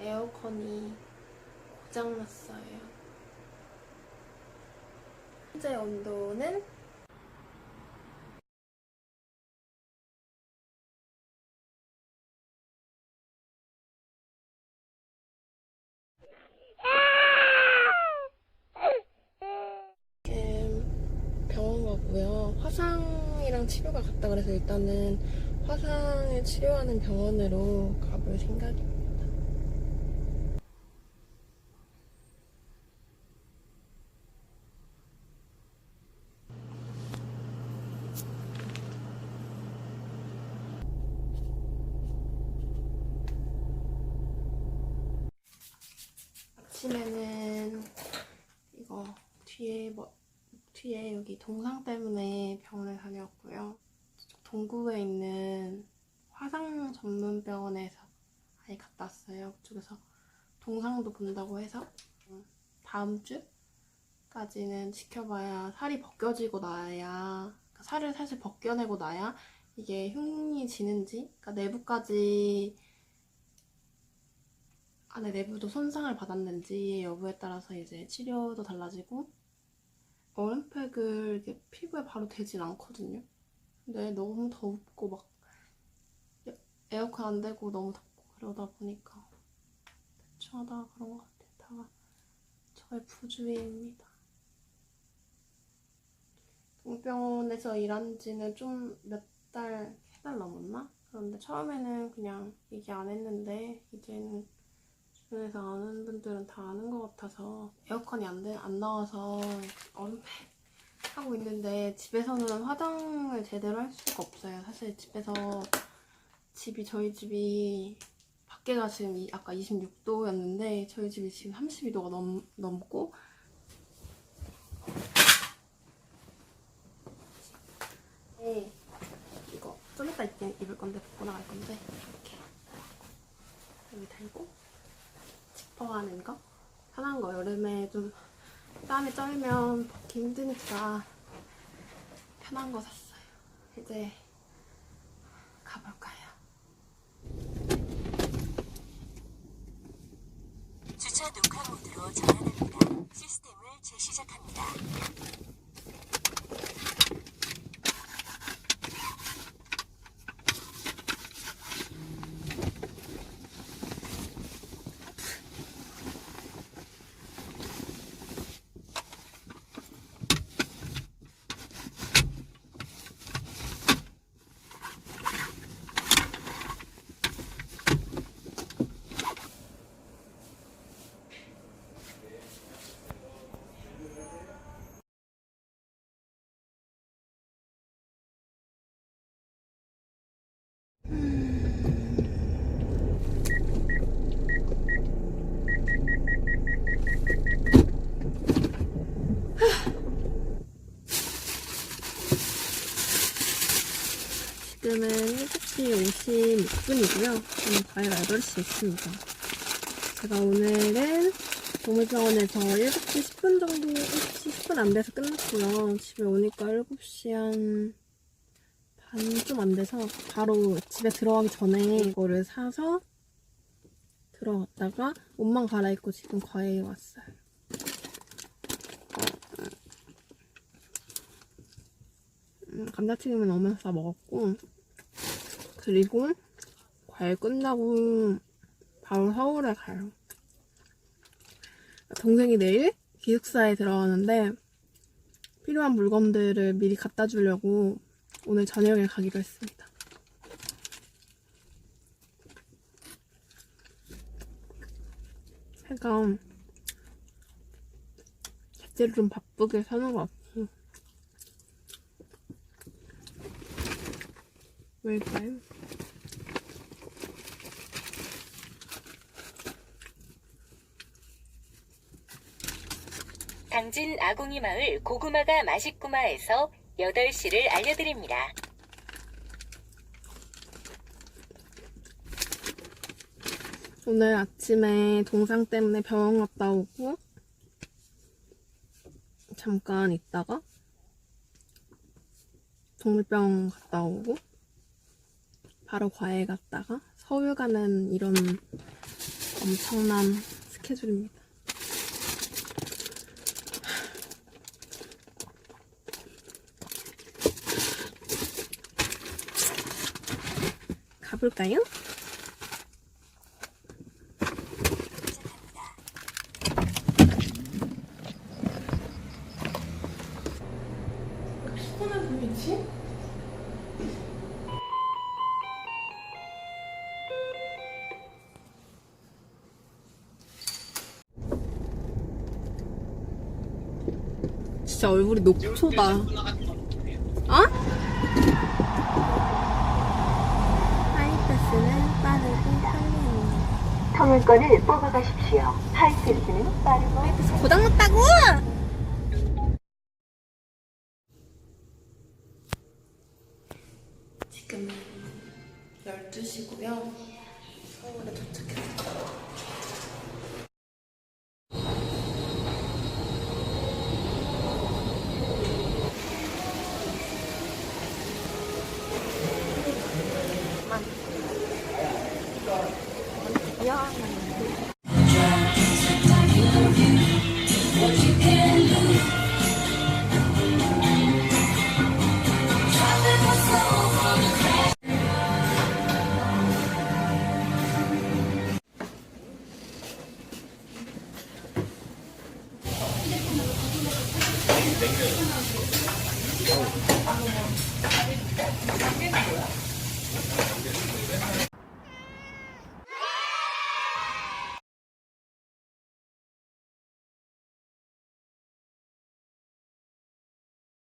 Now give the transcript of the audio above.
에어컨이 고장났어요. 현재 온도는 지금 병원 가고요. 화상이랑 치료가 같다 그래서 일단은 화상을 치료하는 병원으로 가볼 생각입니다. 아침에는 이거 뒤에 뭐 뒤에 여기 동상 때문에 병원에 다녔고요. 동구에 있는 화상 전문 병원에서 아예 갔다 왔어요. 그쪽에서 동상도 본다고 해서 음, 다음 주까지는 지켜봐야 살이 벗겨지고 나야 그러니까 살을 사실 벗겨내고 나야 이게 흉이 지는지 그러니까 내부까지 안에 내부도 손상을 받았는지 여부에 따라서 이제 치료도 달라지고 얼음팩을 이렇게 피부에 바로 대진 않거든요. 근데 너무 덥고 막 에- 에어컨 안 되고 너무 덥고 그러다 보니까 대충 하다가 그런 것 같아요. 다가 저의 부주의입니다. 동병원에서 일한 지는 좀 몇 달, 세 달 넘었나? 그런데 처음에는 그냥 얘기 안 했는데 이제는 주변에서 아는 분들은 다 아는 것 같아서 에어컨이 안, 돼, 안 나와서 얼음팩 하고 있는데 집에서는 화장을 제대로 할 수가 없어요. 사실 집에서 집이 저희 집이 밖에가 지금 이- 아까 26도였는데 저희 집이 지금 32도가 넘, 넘고 네, 이거 좀 이따 입- 입을 건데 벗고 나갈 건데 이렇게 여기 달고 지 퍼하는 거 편한 거 여름에 좀 땀이 쩔면 벗기 힘드니까 편한 거 샀어요. 이제 가볼까요? 주차 녹화 모드로 전환합니다. 시스템을 재시작합니다. 지금은 7시 56분이고요. 저는 과일 8시에 있습니다. 제가 오늘은 동물병원에서 7시 10분 정도, 7시 10분 안 돼서 끝났고요. 집에 오니까 7시 한 반 좀 안 돼서 바로 집에 들어가기 전에 이거를 사서 들어갔다가 옷만 갈아입고 지금 과외에 왔어요. 감자튀김은 오면서 다 먹었고 그리고 과일 끝나고 바로 서울에 가요. 동생이 내일 기숙사에 들어가는데 필요한 물건들을 미리 갖다 주려고 오늘 저녁에 가기로 했습니다. 제가 자체를 좀 바쁘게 사는 것 같아요. 왜일까요? 당진 아궁이 마을 고구마가 맛있구마에서 8시를 알려드립니다. 오늘 아침에 동상 때문에 병원 갔다 오고 잠깐 있다가 동물병원 갔다 오고 바로 과외 갔다가 서울 가는 이런 엄청난 스케줄입니다. 가볼까요? 피곤해 보이지? 진짜 얼굴이 녹초다. 어? 하이패스는 빠르고 편리합니다. 통행권을 뽑아가십시오. 하이패스는 빠르고 고장났다고! 지금은 12시고요. 서울에 幺二